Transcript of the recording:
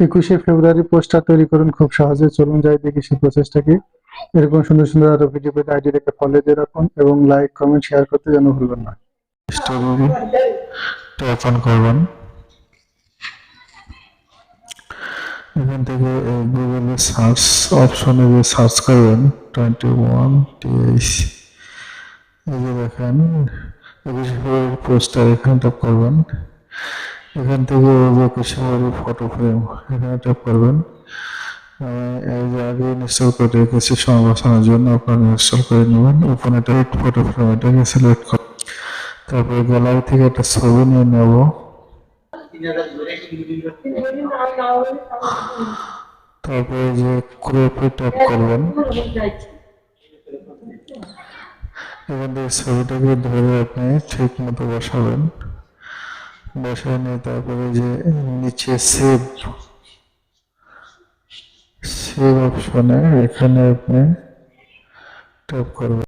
একুশে ফেব্রুয়ারি পোস্টার তৈরি করুন খুব সহজে। চলুন যাই দেখি সেই প্রচেষ্টা কি এরকম সুন্দর সুন্দর আরও ভিডিও পেতে আইডি রেখে ফলো দিয়ে রাখুন এবং লাইক কমেন্ট শেয়ার করতে যেন ভুলবেন না। ওপেন করবেন এখান থেকে গুগলে সার্চ অপশনে যে সার্চ করবেন টোয়েন্টি ওয়ান টিএইচ এই যে দেখেন, একুশে ফেব্রুয়ারি পোস্টার এখানে ট্যাপ করবেন। এখান থেকে ওই যে একুশে ফটো ফ্রেম এখানে ট্যাপ করবেন। আমি এই যে আগে ইনস্টল করে রেখেছি সময় জন্য, আপনারা ইনস্টল করে নেবেন। ওখানে একটা ফটো ফ্রেম এটাকে সিলেক্ট কর তারপরে গ্যালারি থেকে একটা ছবি নিয়ে নেব। তারপরে যে ক্রপে ট্যাপ করবেন। এখান থেকে ছবিটাকে ধরে আপনি ঠিক মতো বসাবেন। বসায় নিয়ে তারপরে যে নিচে সেভ সেভ অপশনে এখানে আপনি ট্যাপ করবেন।